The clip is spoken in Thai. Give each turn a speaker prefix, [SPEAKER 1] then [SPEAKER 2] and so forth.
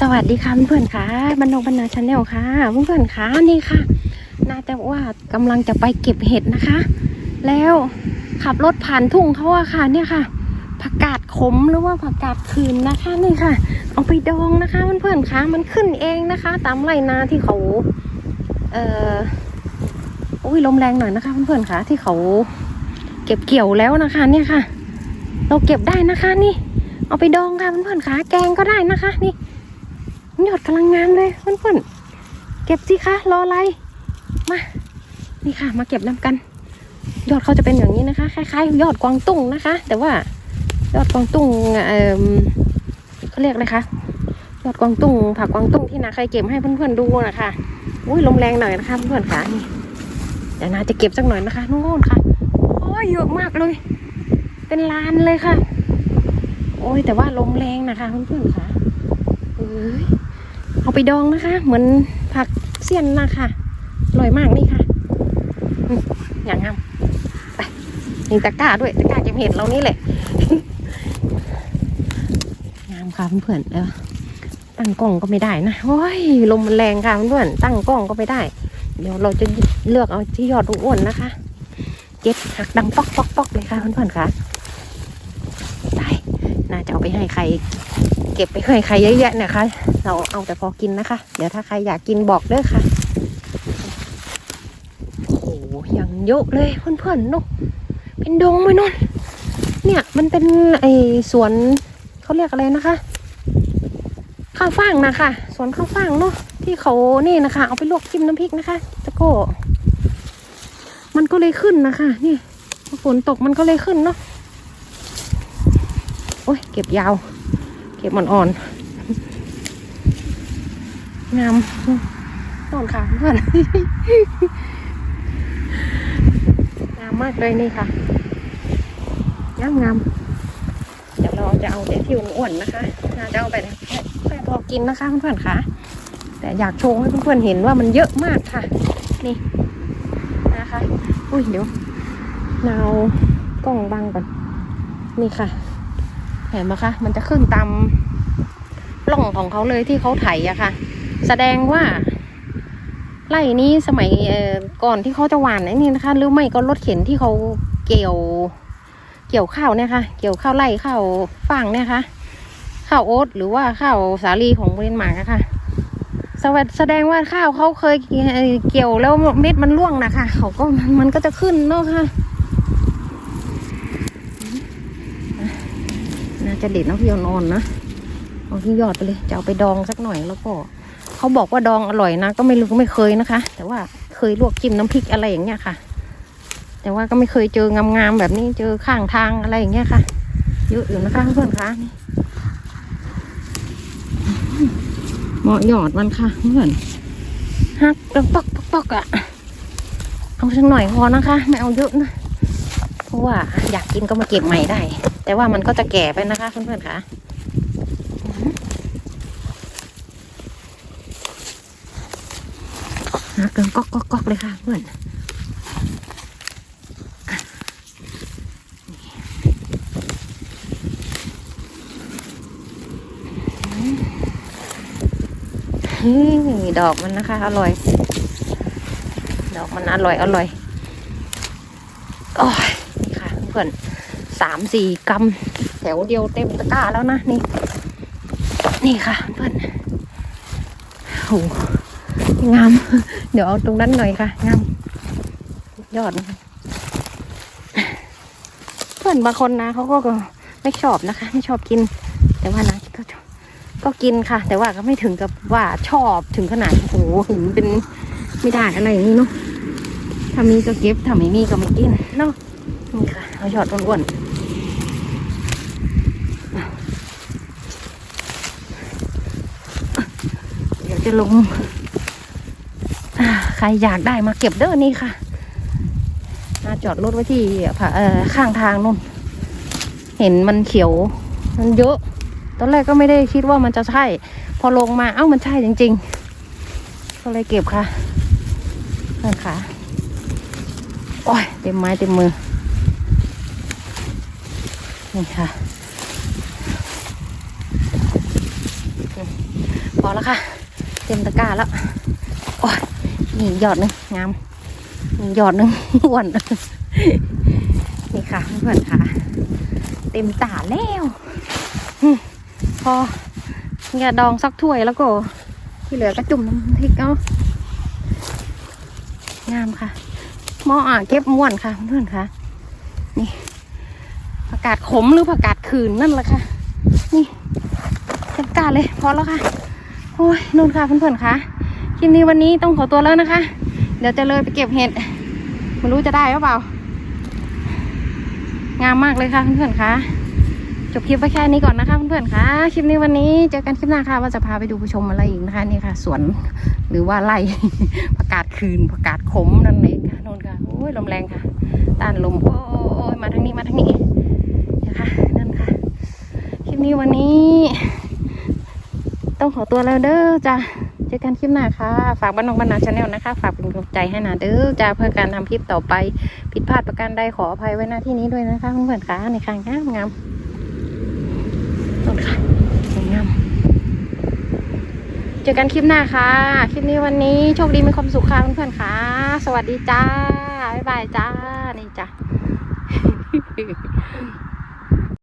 [SPEAKER 1] สวัสดีค่ะเพื่อนๆค่ะบรรดงบรรณาชาแนลค่ะเพื่อนๆค่ะนี่ค่ะน่าจะว่ากำลังจะไปเก็บเห็ดนะคะ แล้วขับรถผ่านทุ่งเขาอะค่ะ เนี่ยค่ะผักกาดขมหรือว่าผักกาดคืนนะคะนี่ค่ะ เอาไปดองนะคะเพื่อนๆค่ะมันขึ้นเองนะคะ ตามไรนาที่เขาเอ่ออุ้ยลมแรงหน่อยนะคะเพื่อนๆค่ะที่เขาเก็บเกี่ยวแล้วนะคะ เนี่ยค่ะ เราเก็บได้นะคะนี่ เอาไปดองค่ะเพื่อนๆค่ะแกงก็ได้นะคะ นี่ ยอดกำลังงามเลยเพื่อนๆเก็บสิคะรออะไรมานี่ค่ะ มาเก็บน้ำกัน ยอดเขาจะเป็นอย่างนี้นะคะ คล้ายๆ ยอดกวางตุ้งนะคะ แต่ว่ายอดกวางตุ้งเออเขาเรียกอะไรคะยอดกวางตุ้งผักกวางตุ้งที่นาเคยเก็บให้เพื่อนๆดูนะคะอุ้ยลมแรงหน่อยนะคะเพื่อนๆค่ะนี่เดี๋ยวนาจะเก็บสักหน่อยนะคะนู่นค่ะโอ้ยเยอะมากเลย เป็นลานเลยค่ะ โอ้ยแต่ว่าลมแรงนะคะเพื่อนๆค่ะเอ้ยเอา ไปดองนะคะ เหมือนผักเสี้ยนนะคะอร่อยมากนี่ค่ะอย่างงามไปนี่ตะกร้าด้วยตะกร้าเก็บเห็ดเรานี่แหละงามค่ะเพื่อนๆเออตั้งกล้องก็ไม่ได้นะโอ้ยลมมันแรงค่ะเพื่อนๆตั้งกล้องก็ไม่ได้ เดี๋ยวเราจะเลือกเอาที่ยอดอ้วนนะคะเก็บหักดังป๊อกป๊อกปอกเลยค่ะเพื่อนๆค่ะ น่าจะเอาไปให้ใคร เก็บไปให้ใครเยอะแยะนะคะ เราเอาแต่พอกินนะคะ เดี๋ยวถ้าใครอยากกินบอกเด้อค่ะโอ้โหย่างเยอะเลยเพื่อนๆเนกเป็นดงไหมนนเนี่ยมันเป็นไอสวนเขาเรียกอะไรนะคะ ข้าวฟ่างนะคะสวนข้าวฟ่างเนาะที่เขานี่นะคะ เอาไปลวกจิ้มน้ำพริกนะคะตะโก้มันก็เลยขึ้นนะคะ นี่ฝนตกมันก็เลยขึ้นเนาะ โอ้ยเก็บยาว เก็บอ่อนๆงามต้นค่ะเพื่อนงามมากเลยนี่ค่ะงามงามเดี๋ยวเราจะเอาแต่ที่อ้วนๆนะคะน่าจะเอาไปแค่แค่พอกินนะคะเพื่อนๆค่ะ แต่อยากโชว์ให้เพื่อนๆเห็นว่ามันเยอะมากค่ะ นี่นะคะ อุ้ยเดี๋ยวเราเอากล้องบังก่อน นี่ค่ะ เห็นไหมคะ มันจะขึ้นตามล่องของเขาเลยที่เขาไถอะค่ะ แสดงว่าไร่นี้สมัยก่อนที่เขาจะหวานนี่นะคะ หรือไม่ก็รถเข็นที่เขาเกี่ยว เกี่ยวข้าวเนี่ยค่ะ เกี่ยวข้าวไร่ข้าวฟางเนี่ยค่ะ ข้าวโอ๊ตหรือว่าข้าวสาลีของเรนมาร์กอะค่ะสวัสแสดงว่าข้าวเขาเคยเกี่ยวแล้วเม็ดมันร่วงนะคะเขาก็มันมันก็จะขึ้นเนาะค่ะ น่า จะเด็ดนะพี่นอนนะเอาที่ยอดไปเลยจะเอาไปดองสักหน่อยแล้วก็เขาบอกว่าดองอร่อยนะ ก็ไม่รู้ไม่เคยนะคะ แต่ว่าเคยลวกจิ้มน้ำพริกอะไรอย่างเงี้ยค่ะ แต่ว่าก็ไม่เคยเจองามๆแบบนี้เจอข้างทางอะไรอย่างเงี้ยค่ะเยอะอยู่นะคะเพื่อนคะนี่เหมาะหยอดมันค่ะเพื่อนฮักแล้วปอกปอกปอกอะเอาสักหน่อยพอนะคะ ไม่เอาเยอะนะ เพราะว่าอยากกินก็มาเก็บใหม่ได้ แต่ว่ามันก็จะแก่ไปนะคะเพื่อนๆค่ะนะเกินก๊อกก๊อกก๊อกเลยค่ะเพื่อนดอกมันนะคะ อร่อย ดอกมันอร่อย อร่อยโอ้ยนี่ค่ะเพื่อน สามสี่กำแถวเดียวเต็มตะกร้าแล้วนะนี่ นี่ค่ะเพื่อนโหงาม เดี๋ยวเอาตรงนั้นหน่อยค่ะ งาม ยอด เพื่อนบางคนนะเขาก็ไม่ชอบนะคะ ไม่ชอบกิน แต่ว่านะก็ก็กินค่ะ แต่ว่าก็ไม่ถึงกับว่าชอบถึงขนาดโอ้โหถึงเป็นไม่ได้อะไรอย่างนี้เนาะถ้ามีก็เก็บถ้าไม่มีก็ไม่กินเนาะนี่ค่ะเอายอดอ้วนๆ เดี๋ยวจะลงใครอยากได้มาเก็บเด้อนี่ค่ะ มาจอดรถไว้ที่ข้างทางนู่น เห็นมันเขียว มันเยอะ ตอนแรกก็ไม่ได้คิดว่ามันจะใช่ พอลงมาเอ้ามันใช่จริง ๆ ก็เลยเก็บค่ะนั่นค่ะ โอ้ยเต็มไม้เต็มมือ นี่ค่ะ อแล้วค่ะ เต็มตะกร้าแล้วโอ้ยนี่หยอดหนึ่งงามนี่หยอดหนึ่งอ้วนนี่ค่ะเพื่อนค่ะ เต็มตาแล้วพอเนี่ยดองสักถ้วยแล้วก็ที่เหลือก็จุ่มน้ำพริกเอางามค่ะหม้ออ่าเก็บม้วนค่ะเพื่อนค่ะ นี่ผักกาดขมหรือผักกาดขืนนั่นแหละค่ะ นี่เต็มกาเลยพอแล้วค่ะ โอ้ยนู่นค่ะเพื่อนๆค่ะคลิปนี้วันนี้ต้องขอตัวแล้วนะคะ เดี๋ยวจะเลยไปเก็บเห็ดไม่รู้จะได้หรือเปล่า งามมากเลยค่ะเพื่อนๆค่ะจบคลิปไว้แค่นี้ก่อนนะคะเพื่อนๆค่ะคลิปนี้วันนี้เจอกันคลิปหน้าค่ะว่าจะพาไปดูผู้ชมอะไรอีกนะคะนี่ค่ะสวนหรือว่าไร่ประกาศคืนประกาศขมนั่นเองค่ะนู่นค่ะโอ้ยลมแรงค่ะต้านลมโอ้ยมาทางนี้มาทางนี้นะคะนั่นค่ะคลิปนี้วันนี้ ต้องขอตัวแล้วเด้อจ้ะเจอกันคลิปหน้าค่ะ ฝากบ้านนองบ้านนาชาแนลนะคะ ฝากเป็นกำลังใจให้นาเด้อจ้าเพื่อการทำคลิปต่อไป ผิดพลาดประการใดขออภัยไว้หน้าที่นี้ด้วยนะคะเพื่อนๆค่ะในครั้งงามงามต้นค่ะสวยงามเจอกันคลิปหน้าค่ะ คลิปนี้วันนี้โชคดีมีความสุขค่ะเพื่อนๆค่ะ สวัสดีจ้าบ๊ายบายจ้านี่จ้ะ